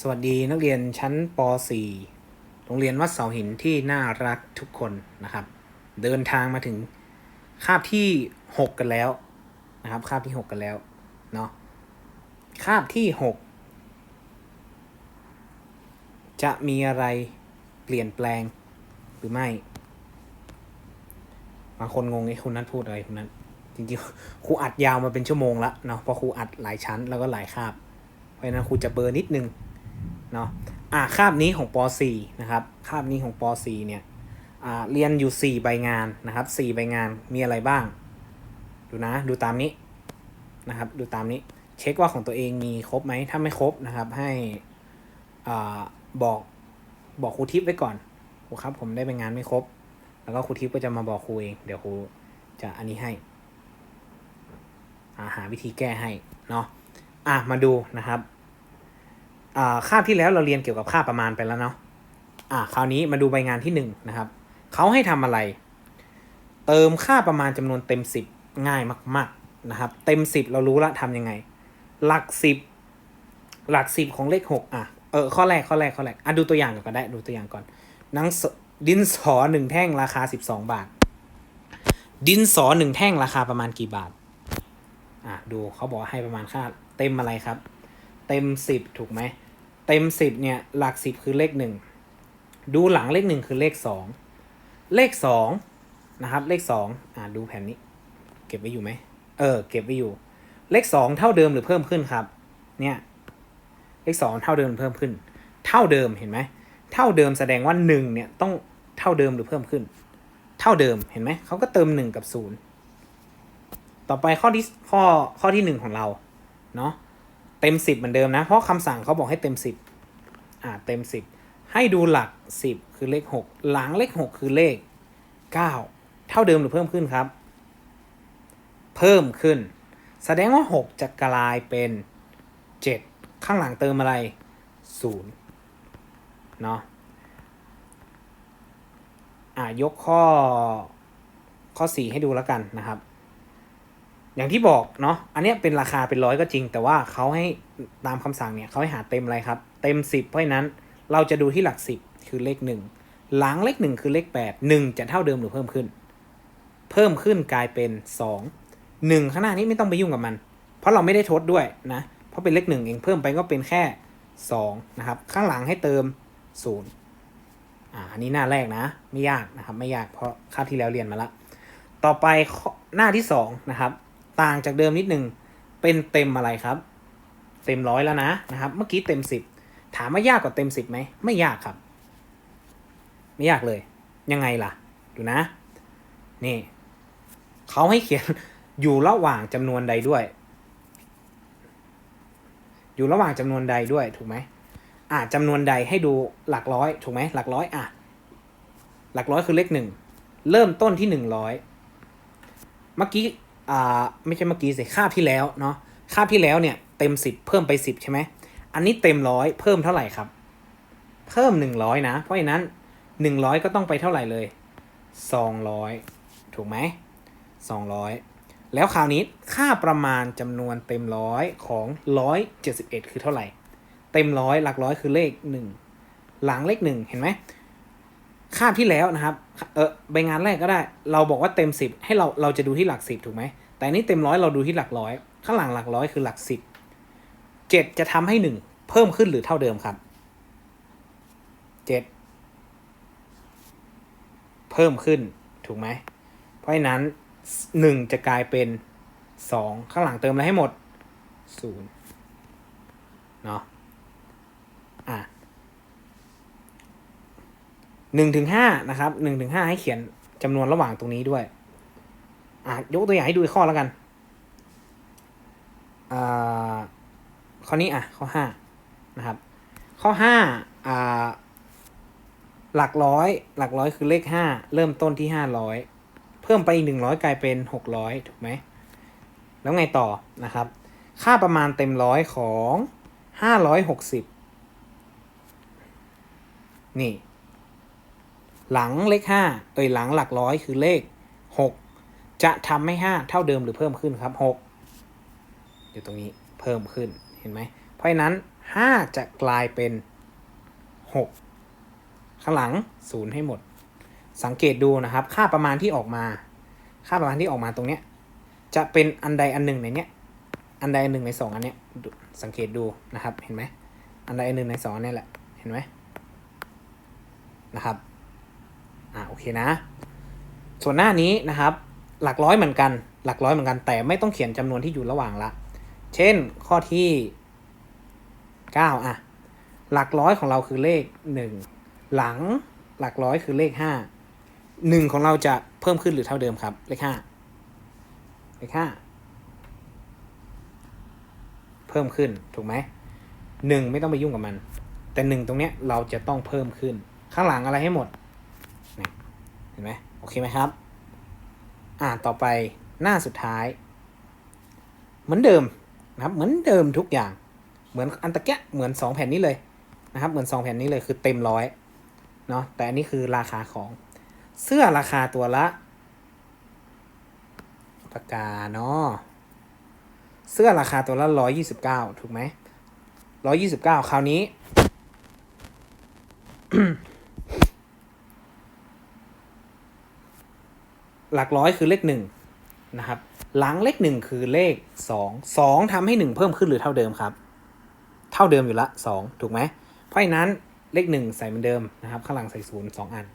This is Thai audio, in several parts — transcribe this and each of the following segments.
สวัสดีนักเรียนชั้นป .4 โรงเรียนวัดเสาหินที่น่ารักทุกคนนะครับ เดินทางมาถึงคาบที่ 6 กันแล้วนะครับคาบที่ 6 กันแล้วเนาะคาบที่ 6 จะมีอะไรเปลี่ยนแปลงหรือไม่บางคนงงไอ้คุณนัทพูดอะไรคุณนัทจริงๆครูอัดยาวมาเป็นชั่วโมงละเนาะเพราะครูอัดหลายชั้นแล้วก็หลายคาบ เพราะนั้นครูจะเบอร์นิดนึงเนาะอ่าคาบนี้ของป .4 นะครับคาบนี้ของป .4 เนี่ยอ่าเรียนอยู่ 4 ใบงานนะครับ4ใบงานมีอะไรบ้าง ดูนะดูตามนี้นะครับดูตามนี้เช็คว่าของตัวเองมีครบไหมถ้าไม่ครบนะครับให้อ่าบอกบอกครูทิพย์ไว้ก่อนครูครับผมได้ใบงานไม่ครบ แล้วก็ครูทิพย์ก็จะมาบอกครูเอง เดี๋ยวครูจะอันนี้ให้อ่าหาวิธีแก้ให้เนาะอะมาดูนะครับ คาบที่แล้วเราเรียนเกี่ยวกับค่าประมาณไปแล้วเนาะอะคราวนี้มาดูใบงานที่หนึ่งนะครับเขาให้ทำอะไร เติมค่าประมาณจำนวนเต็มสิบง่ายมาก ๆนะครับ เต็มสิบเรารู้ละทำยังไง หลักสิบหลักสิบของเลขหกอะเออข้อแรกข้อแรกข้อแรกอะดูตัวอย่างก่อนก็ได้ดูตัวอย่างก่อนหนังดินสอหนึ่งแท่งราคาสิบสองบาท ดินสอหนึ่งแท่งราคาประมาณกี่บาทอะดูเขาบอกให้ประมาณค่าเต็มอะไรครับ เต็มสิบถูกไหม เต็มสิบเนี่ยหลักสิบคือเลขหนึ่งดูหลังเลขหนึ่งคือเลขสองเลขสองนะครับเลขสองอ่าดูแผ่นนี้ เก็บไว้อยู่ไหมเออเก็บไว้อยู่ เลขสองเท่าเดิมหรือเพิ่มขึ้นครับ เนี่ยเลขสองเท่าเดิมเพิ่มขึ้น เท่าเดิมเห็นไหมเท่าเดิมแสดงว่าหนึ่งเนี่ยต้องเท่าเดิมหรือเพิ่มขึ้น เท่าเดิมเห็นไหมเขาก็เติมหนึ่งกับศูนย์ต่อไปข้อที่ข้อข้อที่หนึ่งของเราเนาะ เต็มสิบเหมือนเดิมนะ เพราะคำสั่งเขาบอกให้เต็มสิบอ่าเต็มสิบให้ดูหลักสิบคือเลขหกหลังเลขหกคือเลขเก้าเท่าเดิมหรือเพิ่มขึ้นครับ เพิ่มขึ้น แสดงว่าหกจะกลายเป็นเจ็ดข้างหลังเติมอะไรศูนย์เนาะอ่ายกข้อข้อสี่ให้ดูแล้วกันนะครับ อย่างที่บอกเนาะอันเนี้ยเป็นราคาเป็นร้อยก็จริง แต่ว่าเขาให้ตามคำสั่งเนี่ยเขาให้หาเต็มอะไรครับ เต็มสิบเพราะฉะนั้นเราจะดูที่หลักสิบคือเลขหนึ่งหลังเลขหนึ่งคือเลขแปดหนึ่งจะเท่าเดิมหรือเพิ่มขึ้น เพิ่มขึ้นกลายเป็นสองหนึ่งข้างหน้านี้ไม่ต้องไปยุ่งกับมัน เพราะเราไม่ได้ทดด้วยนะเพราะเป็นเลขหนึ่งเองเพิ่มไปก็เป็นแค่สองนะครับ ข้างหลังให้เติมศูนย์อ่าอันนี้หน้าแรกนะ ไม่ยากนะครับ ไม่ยากเพราะคาบที่แล้วเรียนมาละ ต่อไปหน้าที่สองนะครับ ต่างจากเดิมนิดหนึ่งเป็นเต็มอะไรครับ เต็มร้อยแล้วนะนะครับ เมื่อกี้เต็มสิบถามว่ายากกว่าเต็มสิบไหมไม่ยากครับ ไม่ยากเลย ยังไงล่ะ ดูนะ นี่เขาให้เขียนอยู่ระหว่างจำนวนใดด้วย อยู่ระหว่างจำนวนใดด้วยถูกไหมอ่าจำนวนใดให้ดูหลักร้อยถูกไหมหลักร้อยอะ หลักร้อยคือเลขหนึ่งเริ่มต้นที่หนึ่งร้อยเมื่อกี้ อ่าไม่ใช่เมื่อกี้สิคาบที่แล้วเนาะคาบที่แล้วเนี่ยเต็มสิบเพิ่มไปสิบใช่ไหมอันนี้เต็มร้อยเพิ่มเท่าไหร่ครับ เพิ่มหนึ่งร้อยนะ เพราะฉะนั้นหนึ่งร้อยก็ต้องไปเท่าไหร่เลยสองร้อยถูกไหมสองร้อยแล้วคราวนี้ค่าประมาณจำนวนเต็มร้อยของร้อยเจ็ดสิบเอ็ดคือเท่าไหร่ เต็มร้อยหลักร้อยคือเลขหนึ่งหลังเลขหนึ่งเห็นไหม คาบที่แล้วนะครับ เออใบงานแรกก็ได้ เราบอกว่าเต็มสิบให้เราเราจะดูที่หลักสิบถูกไหม แต่อันนี้เต็มร้อยเราดูที่หลักร้อยข้างหลังหลักร้อยคือหลักสิบเจ็ดจะทำให้หนึ่งเพิ่มขึ้นหรือเท่าเดิมครับเจ็ดเพิ่มขึ้นถูกไหม เพราะฉะนั้นหนึ่งจะกลายเป็นสองข้างหลังเติมอะไรให้หมดศูนย์เนาะ หนึ่งถึงห้านะครับหนึ่งถึงห้าให้เขียนจำนวนระหว่างตรงนี้ด้วย อะยกตัวอย่างให้ดูอีกข้อแล้วกัน อ่า ข้อนี้อะ ข้อห้านะครับ ข้อห้าอ่า หลักร้อย หลักร้อยคือเลขห้าเริ่มต้นที่ห้าร้อยเพิ่มไปอีกหนึ่งร้อยกลายเป็นหกร้อยถูกไหม แล้วไงต่อนะครับ ค่าประมาณเต็มร้อยของห้าร้อยหกสิบนี่ หลังเลขห้าเอ้ยหลังหลักร้อยคือเลขหกจะทำให้ห้าเท่าเดิมหรือเพิ่มขึ้นครับหกอยู่ตรงนี้เพิ่มขึ้นเห็นไหมเพราะฉะนั้นห้าจะกลายเป็นหกข้างหลังศูนย์ให้หมด สังเกตดูนะครับ ค่าประมาณที่ออกมา ค่าประมาณที่ออกมาตรงเนี้ยจะเป็นอันใดอันหนึ่งในเนี้ยอันใดอันหนึ่งในสองอันเนี้ยสังเกตดูนะครับเห็นไหมอันใดอันหนึ่งในสองอันนี้แหละเห็นไหมนะครับ อ่าโอเคนะ ส่วนหน้านี้นะครับ หลักร้อยเหมือนกัน หลักร้อยเหมือนกัน แต่ไม่ต้องเขียนจำนวนที่อยู่ระหว่างละ เช่นข้อที่เก้าอะ หลักร้อยของเราคือเลขหนึ่งหลังหลักร้อยคือเลขห้าหนึ่งของเราจะเพิ่มขึ้นหรือเท่าเดิมครับ เลขห้าเลขห้าเพิ่มขึ้นถูกไหมหนึ่งไม่ต้องไปยุ่งกับมัน แต่หนึ่งตรงเนี้ยเราจะต้องเพิ่มขึ้น ข้างหลังอะไรให้หมด ห็นไหมโอเคไหมครับ อ่าต่อไปหน้าสุดท้าย เหมือนเดิมนะครับ เหมือนเดิมทุกอย่าง เหมือนอันตะแกะเหมือนสองแผ่นนี้เลยนะครับ เหมือนสองแผ่นนี้เลยคือเต็มร้อยเนาะแต่อันนี้คือราคาของเสื้อราคาตัวละปากกาเนาะเสื้อราคาตัวละร้อยยี่สิบเก้าถูกไหมร้อยยี่สิบเก้าคราวนี้ หลักร้อยคือเลขหนึ่งนะครับ หลังเลขหนึ่งคือเลขสองสองทำให้หนึ่งเพิ่มขึ้นหรือเท่าเดิมครับ เท่าเดิมอยู่ละสองถูกไหม เพราะฉะนั้นเลขหนึ่งใส่เหมือนเดิมนะครับ ข้างหลังใส่ศูนย์สองอัน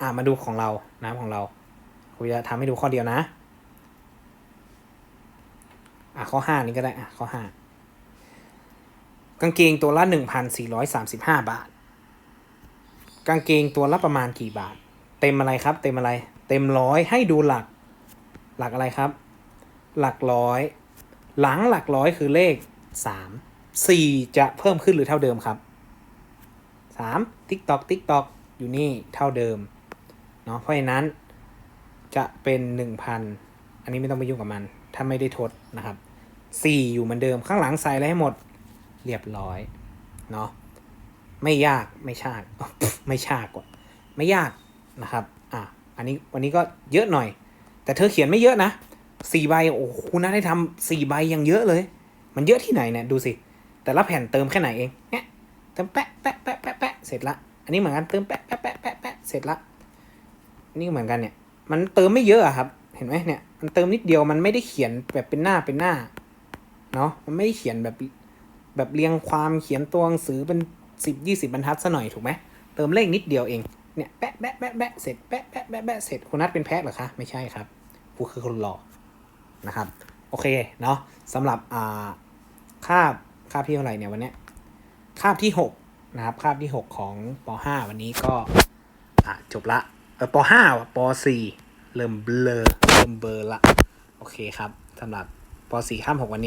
อ่ามาดูของเราน้ำของเราผมจะทำให้ดูข้อเดียวนะ อะข้อห้านี้ก็ได้อะข้อห้ากางเกงตัวละหนึ่งพันสี่ร้อยสามสิบห้าบาท กางเกงตัวละประมาณกี่บาท เต็มอะไรครับ เต็มอะไร เต็มร้อยให้ดูหลัก หลักอะไรครับ หลักร้อย หลังหลักร้อยคือเลขสามสี่จะเพิ่มขึ้นหรือเท่าเดิมครับสามติ๊กตอกติ๊กตอกอยู่นี่เท่าเดิมเนาะเพราะฉะนั้นจะเป็นหนึ่งพันอันนี้ไม่ต้องไปยุ่งกับมัน ถ้าไม่ได้ทดนะครับสี่อยู่เหมือนเดิมข้างหลังใส่อะไรให้หมดเรียบร้อยเนาะไม่ยากไม่ชากไม่ชากกว่า ไม่ยากนะครับ อันนี้วันนี้ก็เยอะหน่อย แต่เธอเขียนไม่เยอะนะสี่ใบโอ้คุณน่าได้ทำสี่ใบยังเยอะเลย มันเยอะที่ไหนเนี่ยดูสิ แต่ละแผ่นเติมแค่ไหนเองเนี่ยเติมแปะแปะแปะแปะแปะเสร็จละ อันนี้เหมือนกันเติมแปะแปะแปะแปะแปะเสร็จละ นี่เหมือนกันเนี่ย มันเติมไม่เยอะอะครับ เห็นไหมเนี่ย มันเติมนิดเดียวมันไม่ได้เขียนแบบเป็นหน้าเป็นหน้าเนาะ มันไม่ได้เขียนแบบแบบเรียงความเขียนตัวหนังสือเป็นสิบยี่สิบบรรทัดซะหน่อยถูกไหมเติมเลขนิดเดียวเอง เนี่ยแปะแปะแปะแปะเสร็จแปะแปะแปะแปะเสร็จคุณนัทเป็นแพะเหรอคะไม่ใช่ครับกูคือคนหล่อนะครับ โอเคเนาะสำหรับอ่าคาบคาบที่เท่าไหร่เนี่ยวันเนี้ยคาบที่หกนะครับคาบที่หกของปห้าวันนี้ก็อะจบละเออปห้าปสี่เริ่มเบลอเริ่มเบลอละโอเคครับสำหรับปสี่ข้ามหกวันนี้